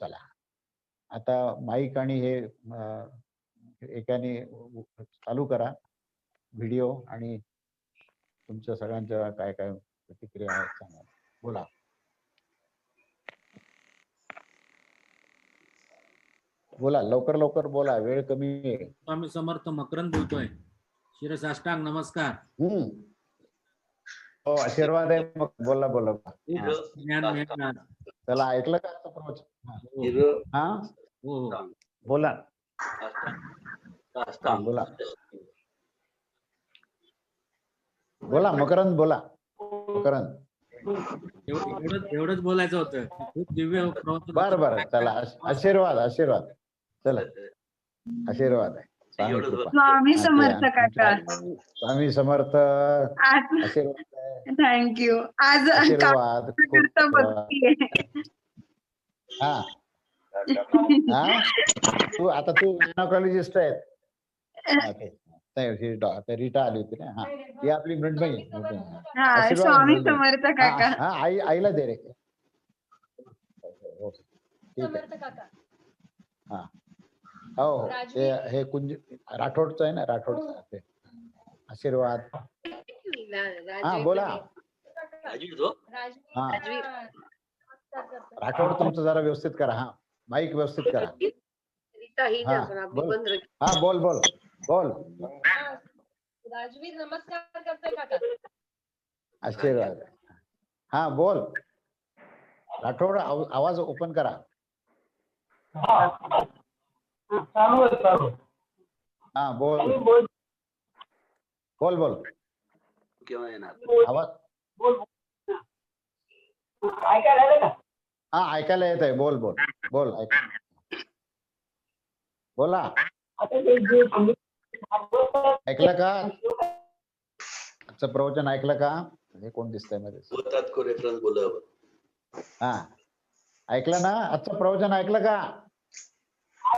चला. आता माईक आणि हे एकाने चालू करा. व्हिडिओ आणि तुमच्या सगळ्यांच्या काय काय प्रतिक्रिया आहेत सांगा. बोला. बोला लवकर लवकर बोला. वेळ कमी आहे. स्वामी समर्थ मकरंद बोलतोय. शिरसाष्टांग नमस्कार. हम्म. हो आशीर्वाद आहे मग. बोला बोला. खूप ज्ञान मिळणार. चला ऐकलं का आजचं प्रवचन? हा. हा? हो बोला. बोला. बोला मकरंद बोला. मकरंद. एव- एवढंच एवढंच बोलायचं होतं. खूप दिव्य बर बर. चला आश- आशीर्वाद आशीर्वाद. चला. आशीर्वाद आहे. स्वामी समर्थ काका स्वामी समर्थ. आज आशीर्वाद. आहे. थँक्यू आज हा. हा? तू आता तू गायनोकॉलॉजिस्ट आहे रीटा आली होती ना? हा. ही आपली मृण्मयी. हा स्वामी. समर्थ हा, काका. हा आई आईला दे रे. हो, ठीक आहे. हा. हो हो ते हे कुंज राठोडचं आहे ना राठोडचं ते आशीर्वाद. हा बोला. राजवीर तो? हा. राठोड तुमचं जरा व्यवस्थित करा हा. माईक व्यवस्थित करा. हा बोल. हा बोल बोल. बोल. राजवीर नमस्कार करतोय काका आशीर्वाद. हा बोल. राठोड आव- आवाज ओपन करा. हा बोल. बोल. बोल केव्हा येणार? आवाज? हा ऐकायला येत आहे बोल बोल. बोल ऐक. बोला. ऐकलं का? आजचं प्रवचन ऐकलं का? हे कोण दिसतंयमध्ये? हा. ऐकलं ना? आजचं प्रवचन ऐकलं का?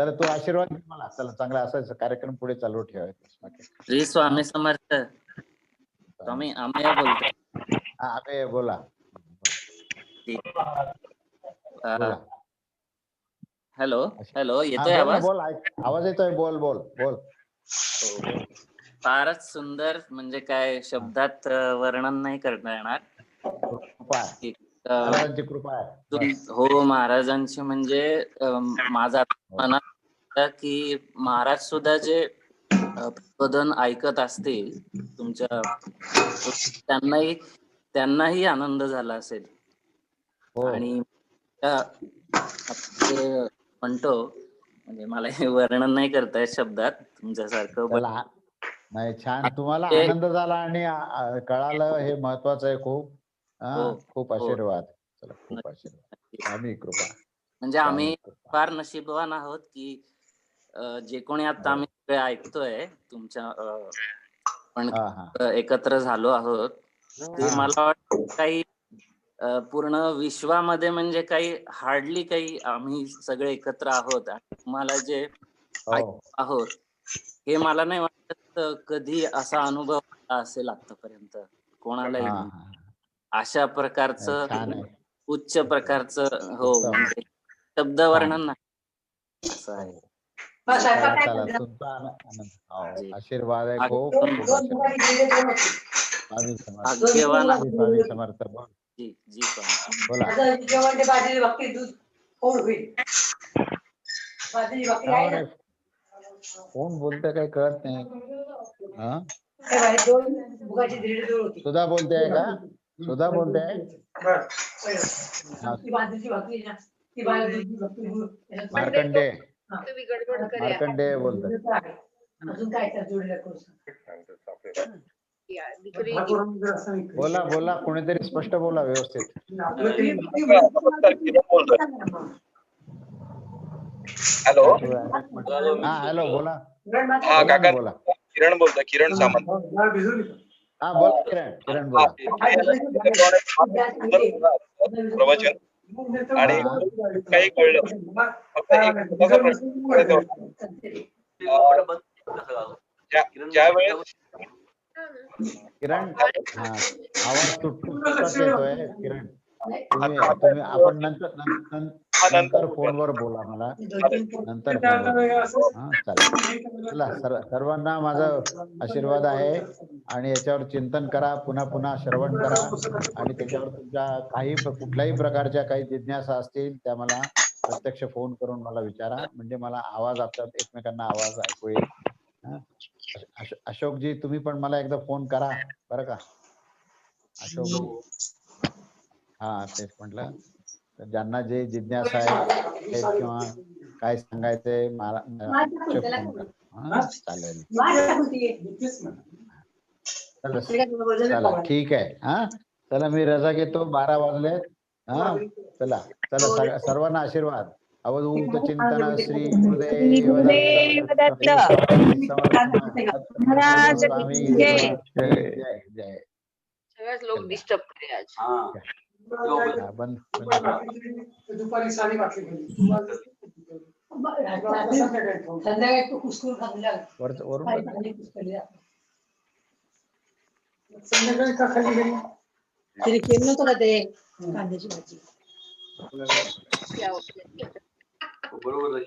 तर तू आशीर्वाद दे मला. चला चांगला असायचं कार्यक्रम पुढे चालू ठेवायचा. श्री स्वामी समर्थ. स्वामी आम्ही बोलतो. हा बोला. हॅलो हॅलो येतोय आवाज? बोल आवाज येतोय बोल बोल बोल. फारच सुंदर म्हणजे काय शब्दात वर्णन नाही करता येणार. महाराजांची कृपा आहे. हो महाराजांची म्हणजे माझा मनात की महाराज सुद्धा जे प्रबोधन ऐकत असतील तुमच्या त्यांनाही त्यांनाही आनंद झाला असेल. हो. आणि म्हणतो म्हणजे मला हे वर्णन नाही करता येत शब्दात तुमच्यासारखं नाही छान. तुम्हाला आनंद झाला आणि कळालं हे महत्वाचं आहे खूप. हा, हो, खूप हो. आशीर्वाद चला खूप आशीर्वाद स्वामी कृपा म्हणजे आम्ही स्वामी कृपा. फार नशीबवान आहोत की अ, जे कोणी आता आम्ही सगळे ऐकतोय तुमच्या अ, पण हा हा अ, एकत्र झालो आहोत ते हा. मला वाटतं काही अ, पूर्ण विश्वामध्ये म्हणजे काही हार्डली काही आम्ही सगळे एकत्र आहोत आणि तुम्हाला जे हो आहोत हे मला नाही वाटत अ, कधी असा अनुभव आला असेल आतापर्यंत कोणालाही हा, हा. अशा प्रकारचं उच्च प्रकारचं हो. म्हणजे शब्द वर्णन नाही. असं आहे. हो, आशीर्वाद आहे खूप. स्वामी समर्थ. जी जी बोला. कोण बोलतंय काही कळत नाही. हा? सुधा बोलते आहे का? सुधा बोलते मार्कंडे. मार्कंडे. बोलतात अजून काय. बोला बोला कोणीतरी स्पष्ट बोला व्यवस्थित. हॅलो? हा हॅलो बोला. हा बोला काका. बोला. किरण बोलतोय किरण सामंत. हा बोला किरण किरण हा, बोला प्रवचन आणि काही कळलं. फक्त एक प्रश्न? ज्या- ज्या वेळेस किरण हा. आवाज तुटतुटत येतोय. किरण तुम्ही आपण नंतर नंतर फोनवर बोला मला. नंतर हा चला सर्व सर्वांना माझा आशीर्वाद आहे आणि याच्यावर चिंतन करा पुन्हा पुन्हा श्रवण करा आणि त्याच्यावर तुमच्या काही कुठल्याही प्रकारच्या काही जिज्ञासा असतील त्या मला प्रत्यक्ष फोन करून मला विचारा. म्हणजे मला आवाज आपल्या एकमेकांना आवाज ऐकू येईल. हा? अश- अशोकजी तुम्ही पण मला एकदा फोन करा बरं का? अशोक हा तेच म्हटलं. तर ज्यांना जे जिज्ञासा आहे ते किंवा काय सांगायचंय मला हा चालेल. चला ठीक आहे हा. चला मी रजा घेतो बारा वाजले हा. चला चला सर्वांना आशीर्वाद. अवधूत चिंतन श्री गुरुदेव. जय. जय. जय जय. सगळ्याच लोक डिस्टर्ब करे आज. दुपारी साडी वाटली संध्याकाळी बंद. संध्याकाळी का तिने केलं नव्हतं का ते कांद्याची भाजी. बरोबर